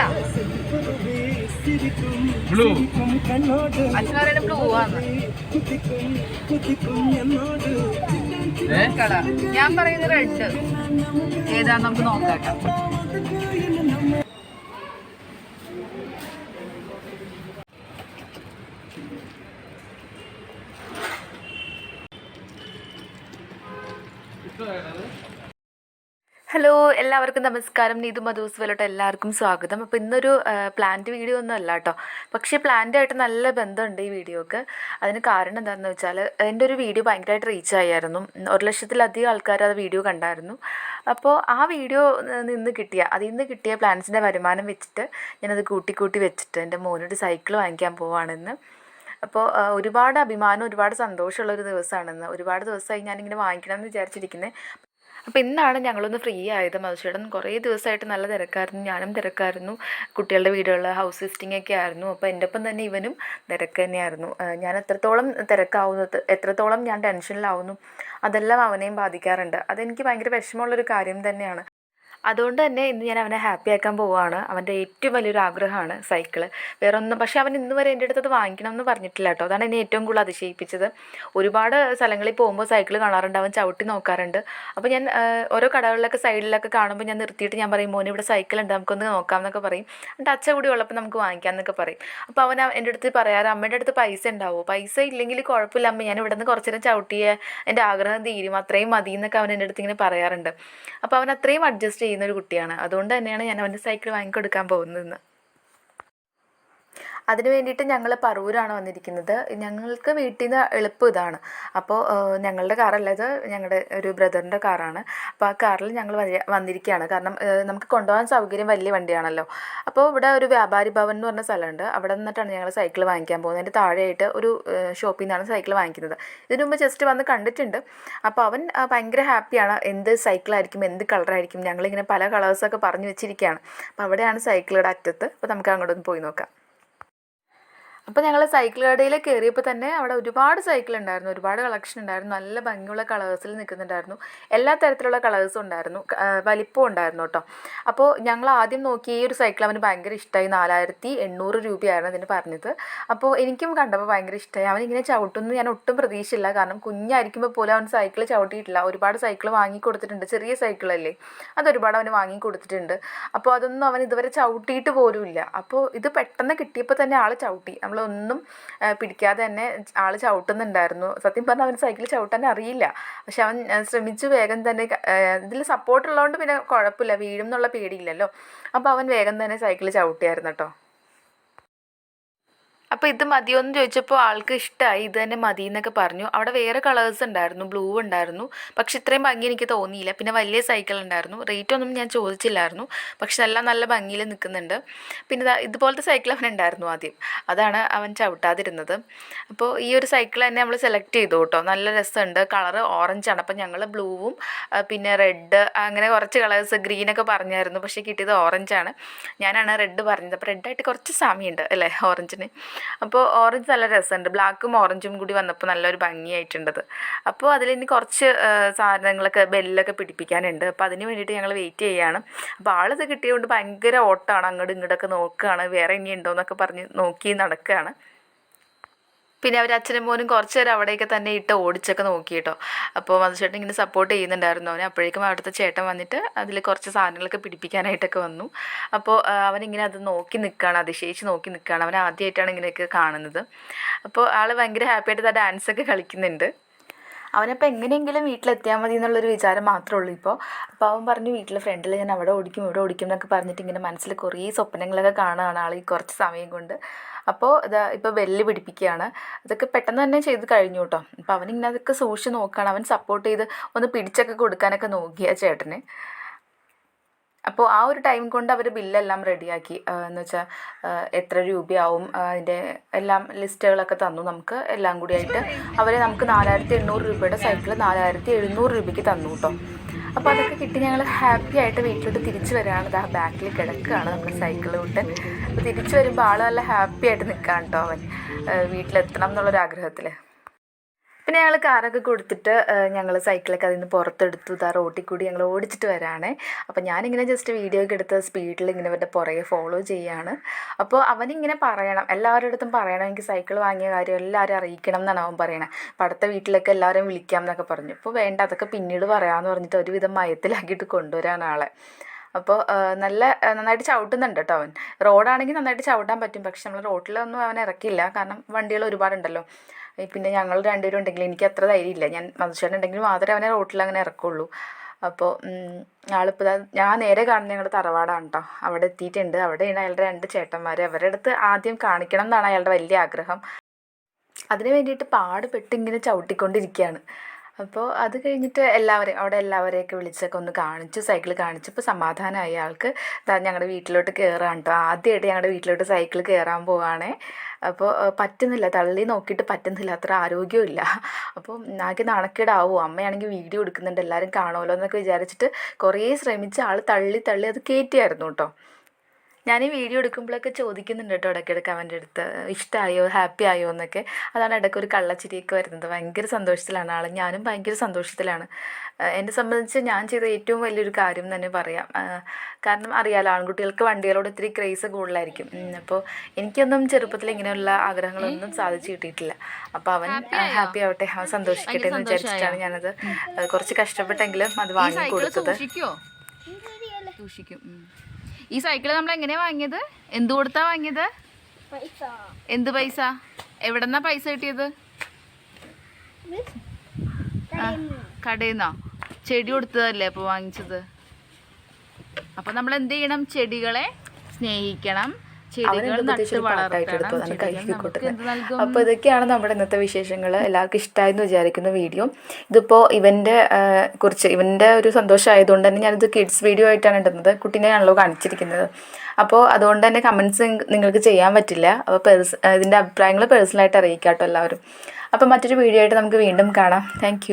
വൈറ്റാ blue. അച്ഛൻ blue ആണ്. Colour ഞാൻ പറയുന്നത് റെഡ് ഏതാന്ന് നമുക്ക് നോക്കാം. ഹലോ എല്ലാവർക്കും നമസ്കാരം. നീതു മധൂസ് വലോട്ട് എല്ലാവർക്കും സ്വാഗതം. അപ്പോൾ ഇന്നൊരു പ്ലാന്റ് വീഡിയോ ഒന്നും അല്ല കേട്ടോ പക്ഷേ പ്ലാന്റായിട്ട് നല്ല ബന്ധമുണ്ട് ഈ വീഡിയോക്ക്. അതിന് കാരണം എന്താണെന്ന് വെച്ചാൽ എന്റെ ഒരു വീഡിയോ ഭയങ്കരമായിട്ട് റീച്ച് ആയിരുന്നു ഒരു ലക്ഷത്തിലധികം ആൾക്കാർ ആ വീഡിയോ കണ്ടായിരുന്നു. അപ്പോൾ ആ വീഡിയോ നിന്ന് കിട്ടിയ അതിൽ നിന്ന് കിട്ടിയ പ്ലാന്റ്സിന്റെ വരുമാനം വെച്ചിട്ട് ഞാനത് കൂട്ടി കൂട്ടി വെച്ചിട്ട് എന്റെ മോനൊരു സൈക്കിൾ വാങ്ങിക്കാൻ പോവാണെന്ന്. അപ്പോൾ ഒരുപാട് അഭിമാനം ഒരുപാട് സന്തോഷമുള്ള ഒരു ദിവസമാണെന്ന്. ഒരുപാട് ദിവസമായി ഞാനിങ്ങനെ വാങ്ങിക്കണം എന്ന് വിചാരിച്ചിരിക്കുന്നത് അപ്പോൾ ഇന്നാണ് ഞങ്ങളൊന്ന് ഫ്രീ ആയത്. മധുചേട്ടൻ കുറേ ദിവസമായിട്ട് നല്ല തിരക്കായിരുന്നു. ഞാനും തിരക്കായിരുന്നു. കുട്ടികളുടെ വീടുകളിൽ ഹൗസ് വിസിറ്റിംഗ് ഒക്കെ ആയിരുന്നു. അപ്പോൾ എന്റെ ഒപ്പം തന്നെ ഇവനും തിരക്ക് തന്നെയായിരുന്നു. ഞാൻ എത്രത്തോളം തിരക്കാവുന്നത് എത്രത്തോളം ഞാൻ ടെൻഷനിലാവുന്നു അതെല്ലാം അവനെയും ബാധിക്കാറുണ്ട്. അതെനിക്ക് ഭയങ്കര വിഷമമുള്ളൊരു കാര്യം തന്നെയാണ്. അതുകൊണ്ട് തന്നെ ഇന്ന് ഞാൻ അവനെ ഹാപ്പി ആക്കാൻ പോവുകയാണ് അവന്റെ ഏറ്റവും വലിയൊരു ആഗ്രഹമാണ് സൈക്കിൾ വേറെ ഒന്നും പക്ഷേ അവൻ ഇന്ന് വരെ എന്റെ അടുത്ത് അത് വാങ്ങിക്കണം എന്ന് പറഞ്ഞിട്ടില്ല കേട്ടോ. അതാണ് എന്നെ ഏറ്റവും കൂടുതൽ അതിശയിപ്പിച്ചത്. ഒരുപാട് സ്ഥലങ്ങളിൽ പോകുമ്പോൾ സൈക്കിൾ കാണാറുണ്ട്. അവൻ ചവിട്ടി നോക്കാറുണ്ട്. അപ്പോൾ ഞാൻ ഓരോ കടകളിലൊക്കെ സൈഡിലൊക്കെ കാണുമ്പോൾ ഞാൻ നിർത്തിയിട്ട് ഞാൻ പറയും മോനെ ഇവിടെ സൈക്കിൾ ഉണ്ട്. നമുക്കൊന്ന് നോക്കാം എന്നൊക്കെ പറയും. എന്റെ അച്ഛ കൂടി ഉള്ളപ്പോൾ നമുക്ക് വാങ്ങിക്കാം എന്നൊക്കെ പറയും. അപ്പോൾ അവൻ എന്റെ അടുത്ത് പറയാറ് അമ്മയുടെ അടുത്ത് പൈസ ഉണ്ടാവുമോ പൈസ ഇല്ലെങ്കിൽ കുഴപ്പമില്ല. അമ്മ ഞാൻ ഇവിടെ നിന്ന് കുറച്ച് നേരം ചവിട്ടിയ എന്റെ ആഗ്രഹം തീരും. അത്രയും മതി എന്നൊക്കെ അവൻ എന്റെ അടുത്ത് ഇങ്ങനെ പറയാറുണ്ട്. അപ്പോൾ അവൻ അത്രയും അഡ്ജസ്റ്റ് ചെയ്യുന്ന ഒരു കുട്ടിയാണ്. അതുകൊണ്ട് തന്നെയാണ് ഞാൻ അവന്റെ സൈക്കിൾ വാങ്ങിക്കൊടുക്കാൻ പോകുന്നത് അതിന് വേണ്ടിയിട്ട് ഞങ്ങൾ പറവൂരാണ് വന്നിരിക്കുന്നത്. ഞങ്ങൾക്ക് വീട്ടിൽ നിന്ന് എളുപ്പം ഇതാണ്. അപ്പോൾ ഞങ്ങളുടെ കാറല്ല ഇത്. ഞങ്ങളുടെ ഒരു ബ്രദറിന്റെ കാറാണ്. അപ്പോൾ ആ കാറിൽ ഞങ്ങൾ വന്നിരിക്കുകയാണ് കാരണം നമുക്ക് കൊണ്ടുപോകാൻ സൗകര്യം വലിയ വണ്ടിയാണല്ലോ. അപ്പോൾ ഇവിടെ ഒരു വ്യാപാരി ഭവൻ എന്ന് പറഞ്ഞ സ്ഥലമുണ്ട്. അവിടെ നിന്നിട്ടാണ് ഞങ്ങൾ സൈക്കിൾ വാങ്ങിക്കാൻ പോകുന്നത്. അതിന്റെ താഴെയായിട്ട് ഒരു ഷോപ്പിൽ നിന്നാണ് സൈക്കിൾ വാങ്ങിക്കുന്നത്. ഇതിനു മുമ്പ് ജസ്റ്റ് വന്ന് കണ്ടിട്ടുണ്ട്. അപ്പോൾ അവൻ ഭയങ്കര ഹാപ്പിയാണ്. എന്ത് സൈക്കിളായിരിക്കും എന്ത് കളറായിരിക്കും ഞങ്ങളിങ്ങനെ പല കളേഴ്സൊക്കെ പറഞ്ഞു വെച്ചിരിക്കുകയാണ് അപ്പോൾ അവിടെയാണ് സൈക്കിളുടെ അറ്റത്ത്. അപ്പോൾ നമുക്ക് അങ്ങോട്ടൊന്ന് പോയി നോക്കാം. അപ്പോൾ ഞങ്ങൾ സൈക്കിൾ കടയിൽ കയറിയപ്പോൾ തന്നെ അവിടെ ഒരുപാട് സൈക്കിൾ ഉണ്ടായിരുന്നു. ഒരുപാട് കളക്ഷൻ ഉണ്ടായിരുന്നു. നല്ല ഭംഗിയുള്ള കളേഴ്സിൽ നിൽക്കുന്നുണ്ടായിരുന്നു എല്ലാ തരത്തിലുള്ള കളേഴ്സും ഉണ്ടായിരുന്നു. വലിപ്പം ഉണ്ടായിരുന്നു കേട്ടോ. അപ്പോൾ ഞങ്ങൾ ആദ്യം നോക്കി ഈ ഒരു സൈക്കിൾ അവന് ഭയങ്കര ഇഷ്ടമായി നാലായിരത്തി എണ്ണൂറ് രൂപയായിരുന്നു അതിന് പറഞ്ഞത്. അപ്പോൾ എനിക്കും കണ്ടപ്പോൾ ഭയങ്കര ഇഷ്ടമായി അവൻ ഇങ്ങനെ ചവിട്ടുന്നു. ഞാൻ ഒട്ടും പ്രതീക്ഷയില്ല കാരണം കുഞ്ഞായിരിക്കുമ്പോൾ പോലും അവൻ സൈക്കിൾ ചവിട്ടിയിട്ടില്ല. ഒരുപാട് സൈക്കിൾ വാങ്ങി കൊടുത്തിട്ടുണ്ട്. ചെറിയ സൈക്കിളല്ലേ അതൊരുപാട് അവന് വാങ്ങി കൊടുത്തിട്ടുണ്ട്. അപ്പോൾ അതൊന്നും അവൻ ഇതുവരെ ചവിട്ടിയിട്ട് പോലുമില്ല. അപ്പോൾ ഇത് പെട്ടെന്ന് കിട്ടിയപ്പോൾ തന്നെ ആൾ ചവിട്ടി. നമ്മളൊന്നും പിടിക്കാതെ തന്നെ ആൾ ചവിട്ടുന്നുണ്ടായിരുന്നു. സത്യം പറഞ്ഞാൽ അവന് സൈക്കിൾ ചവിട്ടാൻ അറിയില്ല. പക്ഷെ അവൻ ശ്രമിച്ചു വേഗം തന്നെ ഇതിൽ സപ്പോർട്ട് ഉള്ളതുകൊണ്ട് പിന്നെ കുഴപ്പമില്ല. വീഴും എന്നുള്ള പേടിയില്ലല്ലോ. അപ്പോൾ അവൻ വേഗം തന്നെ സൈക്കിൾ ചവിട്ടിയായിരുന്നു കേട്ടോ. അപ്പോൾ ഇത് മതിയോന്ന് ചോദിച്ചപ്പോൾ ആൾക്ക് ഇഷ്ടമായി ഇത് തന്നെ മതി എന്നൊക്കെ പറഞ്ഞു. അവിടെ വേറെ കളേഴ്സ് ഉണ്ടായിരുന്നു ബ്ലൂ ഉണ്ടായിരുന്നു. പക്ഷെ ഇത്രയും ഭംഗി എനിക്ക് തോന്നിയില്ല. പിന്നെ വലിയ സൈക്കിൾ ഉണ്ടായിരുന്നു. റേറ്റ് ഒന്നും ഞാൻ ചോദിച്ചില്ലായിരുന്നു. പക്ഷെ എല്ലാം നല്ല ഭംഗിയിൽ നിൽക്കുന്നുണ്ട്. പിന്നെ ഇതുപോലത്തെ സൈക്കിൾ അവൻ ഉണ്ടായിരുന്നു ആദ്യം. അതാണ് അവൻ ചവിട്ടാതിരുന്നത്. അപ്പോൾ ഈ ഒരു സൈക്കിൾ തന്നെ നമ്മൾ സെലക്ട് ചെയ്തു കേട്ടോ. നല്ല രസമുണ്ട്. കളറ് ആണ്. അപ്പോൾ ഞങ്ങൾ ബ്ലൂവും പിന്നെ റെഡ് അങ്ങനെ കുറച്ച് കളേഴ്സ് ഗ്രീനൊക്കെ പറഞ്ഞായിരുന്നു. പക്ഷേ കിട്ടിയത് ഓറഞ്ചാണ് ഞാനാണ് റെഡ് പറഞ്ഞത്. അപ്പോൾ റെഡായിട്ട് കുറച്ച് സാമ്യമുണ്ട് അല്ലേ ഓറഞ്ചിന് അപ്പോൾ ഓറഞ്ച് നല്ല രസമുണ്ട്. ബ്ലാക്കും ഓറഞ്ചും കൂടി വന്നപ്പോൾ നല്ലൊരു ഭംഗിയായിട്ടുണ്ടത്. അപ്പോൾ ഇനി കുറച്ച് സാധനങ്ങളൊക്കെ ബെല്ലൊക്കെ പിടിപ്പിക്കാനുണ്ട്. അപ്പോൾ അതിന് വേണ്ടിയിട്ട് ഞങ്ങൾ വെയിറ്റ് ചെയ്യുകയാണ് അപ്പോൾ ആളത് കിട്ടിയതുകൊണ്ട് ഭയങ്കര ഓട്ടമാണ് അങ്ങോട്ടും ഇങ്ങോട്ടൊക്കെ നോക്കുകയാണ്. വേറെ ഇനി ഉണ്ടോ എന്നൊക്കെ പറഞ്ഞ് നോക്കി നടക്കുകയാണ്. പിന്നെ അവർ അച്ഛനും മോനും കുറച്ച് നേരം അവിടെയൊക്കെ തന്നെ ഇട്ട് ഓടിച്ചൊക്കെ നോക്കി കേട്ടോ അപ്പോൾ മധുചേട്ടൻ ഇങ്ങനെ സപ്പോർട്ട് ചെയ്യുന്നുണ്ടായിരുന്നു. അവനെ അപ്പോഴേക്കും അവിടുത്തെ ചേട്ടൻ വന്നിട്ട് അതിൽ കുറച്ച് സാധനങ്ങളൊക്കെ പിടിപ്പിക്കാനായിട്ടൊക്കെ വന്നു. അപ്പോൾ അവനിങ്ങനെ അത് നോക്കി നിൽക്കുകയാണ് അതിശയിച്ച് നോക്കി നിൽക്കുകയാണ് അവൻ ആദ്യമായിട്ടാണ് ഇങ്ങനെയൊക്കെ കാണുന്നത്. അപ്പോൾ ആൾ ഭയങ്കര ഹാപ്പിയായിട്ട് ആ ഡാൻസൊക്കെ കളിക്കുന്നുണ്ട്. അവനപ്പോൾ എങ്ങനെയെങ്കിലും വീട്ടിലെത്തിയാൽ മതി എന്നുള്ളൊരു വിചാരം മാത്രമേ ഉള്ളൂ ഇപ്പോൾ അപ്പോൾ അവൻ പറഞ്ഞു വീട്ടിലെ ഫ്രണ്ടിൽ ഞാൻ അവിടെ ഓടിക്കും ഇവിടെ ഓടിക്കും എന്നൊക്കെ പറഞ്ഞിട്ട് ഇങ്ങനെ മനസ്സിൽ കുറേ സ്വപ്നങ്ങളൊക്കെ കാണുകയാണ് ആൾ ഈ കുറച്ച് സമയം കൊണ്ട്. അപ്പോൾ ഇതാ ഇപ്പോൾ വെല്ല് പിടിപ്പിക്കുകയാണ്. അതൊക്കെ പെട്ടെന്ന് തന്നെ ചെയ്ത് കഴിഞ്ഞു കേട്ടോ അപ്പോൾ അവനിങ്ങനെ അതൊക്കെ സൂക്ഷിച്ച് നോക്കുകയാണ്. അവൻ സപ്പോർട്ട് ചെയ്ത് ഒന്ന് പിടിച്ചൊക്കെ കൊടുക്കാനൊക്കെ നോക്കിയ ചേട്ടനെ. അപ്പോൾ ആ ഒരു ടൈം കൊണ്ട് അവർ ബില്ലെല്ലാം റെഡിയാക്കി എന്ന് വെച്ചാൽ എത്ര രൂപയാവും അതിന്റെ എല്ലാം ലിസ്റ്റുകളൊക്കെ തന്നു നമുക്ക് എല്ലാം കൂടി ആയിട്ട്. അവർ നമുക്ക് നാലായിരത്തി എണ്ണൂറ് രൂപയുടെ സൈക്കിൾ നാലായിരത്തി എഴുന്നൂറ് രൂപയ്ക്ക് തന്നു കേട്ടോ അപ്പോൾ അതൊക്കെ കിട്ടി ഞങ്ങൾ ഹാപ്പി ആയിട്ട് വീട്ടിലോട്ട് തിരിച്ചു വരികയാണ് ആ ബാക്കിൽ കിടക്കുകയാണ് നമ്മുടെ സൈക്കിൾ വിട്ട് അപ്പോൾ തിരിച്ചു വരുമ്പോൾ ആൾ നല്ല ഹാപ്പി ആയിട്ട് നിൽക്കുകയാണ് കേട്ടോ അവൻ. വീട്ടിലെത്തണം എന്നുള്ളൊരു ആഗ്രഹത്തിൽ പിന്നെ ഞങ്ങൾ കാറൊക്കെ കൊടുത്തിട്ട് ഞങ്ങൾ സൈക്കിളൊക്കെ അതിൽ നിന്ന് പുറത്തെടുത്തു. ഇതാ റോട്ടിൽ കൂടി ഞങ്ങൾ ഓടിച്ചിട്ട് വരാണേ. അപ്പോൾ ഞാനിങ്ങനെ ജസ്റ്റ് വീഡിയോ ഒക്കെ എടുത്ത് സ്പീഡിൽ ഇങ്ങനെ ഇവരുടെ പുറകെ ഫോളോ ചെയ്യാണ്. അപ്പോൾ അവനിങ്ങനെ പറയണം. എല്ലാവരുടെ അടുത്തും പറയണം. എനിക്ക് സൈക്കിൾ വാങ്ങിയ കാര്യം എല്ലാവരും അറിയിക്കണം എന്നാണ് അവൻ പറയണത് അപ്പോൾ അടുത്ത വീട്ടിലൊക്കെ എല്ലാവരെയും വിളിക്കാം എന്നൊക്കെ പറഞ്ഞു. ഇപ്പോൾ വേണ്ട അതൊക്കെ പിന്നീട് പറയാമെന്ന് പറഞ്ഞിട്ട് ഒരുവിധം മയത്തിലാക്കിയിട്ട് കൊണ്ടുവരാൻ ആളെ. അപ്പോൾ നല്ല നന്നായിട്ട് ചവിട്ടുന്നുണ്ട് കേട്ടോ അവൻ. റോഡാണെങ്കിൽ നന്നായിട്ട് ചവിട്ടാൻ പറ്റും. പക്ഷെ നമ്മൾ റോട്ടിലൊന്നും അവൻ ഇറക്കില്ല. കാരണം വണ്ടികൾ ഒരുപാടുണ്ടല്ലോ. പിന്നെ ഞങ്ങൾ രണ്ടുപേരും ഉണ്ടെങ്കിൽ എനിക്ക് അത്ര ധൈര്യമില്ല ഞാൻ മധുശേഖരൻ ഉണ്ടെങ്കിൽ മാത്രമേ അവനെ റോട്ടിൽ അങ്ങനെ ഇറക്കുള്ളൂ. അപ്പോൾ ആളിപ്പോൾ ഞാൻ നേരെ കാണുന്ന ഞങ്ങളുടെ തറവാടാണ് കേട്ടോ അവിടെ എത്തിയിട്ടുണ്ട്. അവിടെയാണ് അയാളുടെ രണ്ട് ചേട്ടന്മാർ അവരുടെ അടുത്ത് ആദ്യം കാണിക്കണം എന്നാണ് അയാളുടെ വലിയ ആഗ്രഹം. അതിന് വേണ്ടിയിട്ട് പാടുപെട്ട് ഇങ്ങനെ ചവിട്ടിക്കൊണ്ടിരിക്കുകയാണ്. അപ്പോൾ അത് കഴിഞ്ഞിട്ട് എല്ലാവരെയും അവിടെ എല്ലാവരെയൊക്കെ വിളിച്ചൊക്കെ ഒന്ന് കാണിച്ചു സൈക്കിൾ കാണിച്ചപ്പോൾ സമാധാനമായി ആൾക്ക് ഞങ്ങളുടെ വീട്ടിലോട്ട് കയറാൻ കേട്ടോ ആദ്യമായിട്ട് ഞങ്ങളുടെ വീട്ടിലോട്ട് സൈക്കിൾ കയറാൻ പോവാണേ. അപ്പോൾ പറ്റുന്നില്ല. തള്ളി നോക്കിയിട്ട് പറ്റുന്നില്ല. അത്ര ആരോഗ്യമില്ല അപ്പോൾ ആകെ നാണക്കേടാവോ. അമ്മയാണെങ്കിൽ വീഡിയോ എടുക്കുന്നുണ്ട്. എല്ലാവരും കാണുമല്ലോ എന്നൊക്കെ വിചാരിച്ചിട്ട് കുറേ ശ്രമിച്ച് ആൾ തള്ളി തള്ളി അത് കയറ്റിയായിരുന്നു കേട്ടോ. ഞാൻ ഈ വീഡിയോ എടുക്കുമ്പോഴൊക്കെ ചോദിക്കുന്നുണ്ട് കേട്ടോ ഇടയ്ക്കിടയ്ക്ക് അവന്റെ അടുത്ത് ഇഷ്ടമായോ ഹാപ്പി ആയോ എന്നൊക്കെ. അതാണ് ഇടയ്ക്ക് ഒരു കള്ളച്ചിരിയൊക്കെ വരുന്നത്. ഭയങ്കര സന്തോഷത്തിലാണ് ആൾ ഞാനും ഭയങ്കര സന്തോഷത്തിലാണ്. എന്നെ സംബന്ധിച്ച് ഞാൻ ചെയ്ത ഏറ്റവും വലിയൊരു കാര്യം തന്നെ പറയാം. കാരണം അറിയാലോ ആൺകുട്ടികൾക്ക് വണ്ടികളോട് ഒത്തിരി ക്രേസ് കൂടുതലായിരിക്കും. അപ്പോൾ എനിക്കൊന്നും ചെറുപ്പത്തിൽ ഇങ്ങനെയുള്ള ആഗ്രഹങ്ങളൊന്നും സാധിച്ചു കിട്ടിയിട്ടില്ല. അപ്പോൾ അവൻ ഹാപ്പി ആവട്ടെ. അവൻ സന്തോഷിക്കട്ടെ എന്ന് വിചാരിച്ചിട്ടാണ് ഞാനത് കുറച്ച് കഷ്ടപ്പെട്ടെങ്കിലും അത് വാങ്ങി കൊടുത്തത് സൂക്ഷിക്കും. ഈ സൈക്കിൾ നമ്മൾ എങ്ങനെയാ വാങ്ങിയത്? എന്ത് കൊടുത്താ വാങ്ങിയത്? എന്ത് പൈസ? എവിടെന്നാ പൈസ കിട്ടിയത്? കടയിൽ നിന്നോ ചെടി കൊടുത്തതല്ലേ അപ്പൊ വാങ്ങിച്ചത്? അപ്പൊ നമ്മൾ എന്ത് ചെയ്യണം? ചെടികളെ സ്നേഹിക്കണം. പ്രത്യേകിച്ച് പാട്ടായിട്ട് നൽകും? അപ്പോൾ ഇതൊക്കെയാണ് നമ്മുടെ ഇന്നത്തെ വിശേഷങ്ങൾ എല്ലാവർക്കും ഇഷ്ടമായെന്ന് വിചാരിക്കുന്ന വീഡിയോ. ഇതിപ്പോൾ ഇവന്റെ കുറിച്ച് ഇവന്റെ ഒരു സന്തോഷമായതുകൊണ്ട് തന്നെ ഞാനിത് കിഡ്സ് വീഡിയോ ആയിട്ടാണ് ഇടുന്നത്. കുട്ടീനെയാണല്ലോ കാണിച്ചിരിക്കുന്നത്. അപ്പോൾ അതുകൊണ്ട് തന്നെ കമൻസ് നിങ്ങൾക്ക് ചെയ്യാൻ പറ്റില്ല. അപ്പോൾ പേഴ്സ് ഇതിന്റെ അഭിപ്രായങ്ങൾ പേഴ്സണലായിട്ട് അറിയിക്കാം കേട്ടോ എല്ലാവരും. അപ്പോൾ മറ്റൊരു വീഡിയോ ആയിട്ട് നമുക്ക് വീണ്ടും കാണാം. താങ്ക്